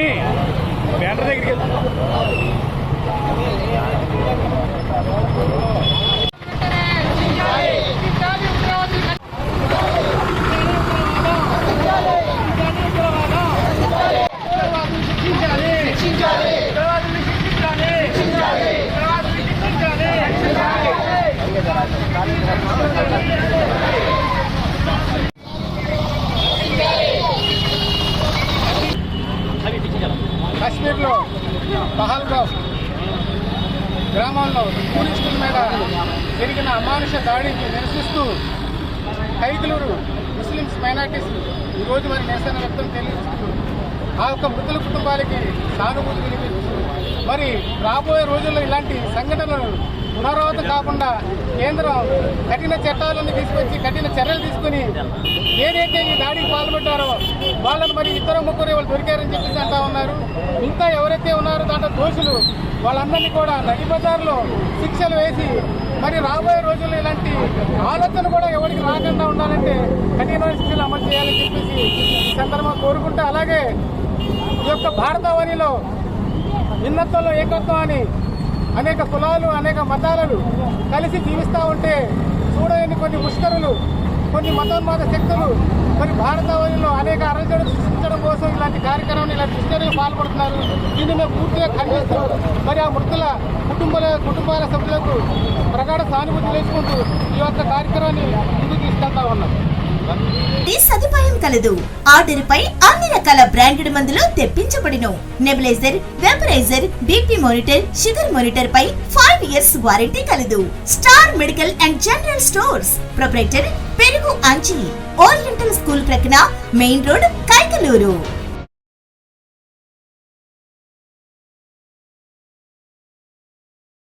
కానీ బ్యానర్ దగ్గరికి Thank you. పహల్గా గ్రామంలో టూరిస్టుల మీద జరిగిన అమానుష దాడికి నిరసిస్తూ ఖైదులు ముస్లిమ్స్ మైనార్టీస్ ఈరోజు వారి నిరసన వ్యక్తం తెలియజేస్తూ ఆ యొక్క మృతుల కుటుంబాలకి సానుభూతి తెలియజేస్తూ మరి రాబోయే రోజుల్లో ఇలాంటి సంఘటనలు పునరావృతం కాకుండా కేంద్రం కఠిన చట్టాలను తీసుకొచ్చి కఠిన చర్యలు చేసుకుని ఏదైతే ఈ దాడికి పాల్పడ్డారో వాళ్ళని మరి ఇద్దరు ముగ్గురు వాళ్ళు దొరికారని చెప్పేసి అంటా ఉన్నారు. ఇంకా ఎవరైతే ఉన్నారో దాంట్లో దోషులు వాళ్ళందరినీ కూడా నది బజార్లో శిక్షలు వేసి మరి రాబోయే రోజుల్లో ఇలాంటి ఆలోచన కూడా ఎవరికి రాకుండా ఉండాలంటే కఠినమైన శిక్షలు అమలు చేయాలని చెప్పేసి ఈ సందర్భంగా కోరుకుంటూ అలాగే ఈ యొక్క భారతవనిలో భిన్నత్వంలో ఏకత్వం అని అనేక కులాలు అనేక మతాలను కలిసి జీవిస్తూ ఉంటే చూడని కొన్ని ముష్కరులు కొన్ని మతోన్మాద శక్తులు మరి భారతావనిలో అనేక అరచడం సృష్టించడం కోసం ఇలాంటి కార్యక్రమాన్ని ఇలాంటి దుశ్చర్యలు పాల్పడుతున్నారు. దీన్ని మేము పూర్తిగా ఖండిస్తూ మరి ఆ మృతుల కుటుంబాల కుటుంబాల సభ్యులకు ప్రగాఢ సానుభూతి తెలుసుకుంటూ ఈ యొక్క కార్యక్రమాన్ని ముందుకు కలదు. ఆర్డర్ పై అన్ని రకాల బ్రాండెడ్ మందులు తెప్పించబడిను. Nebulizer vaporizer BP monitor sugar monitor పై ఫైవ్ ఇయర్స్ వారంటీ కలదు. Star medical and general stores. Proprietor Perugu Anchi oriental school ప్రక్కన మెయిన్ రోడ్ కైకలూరు.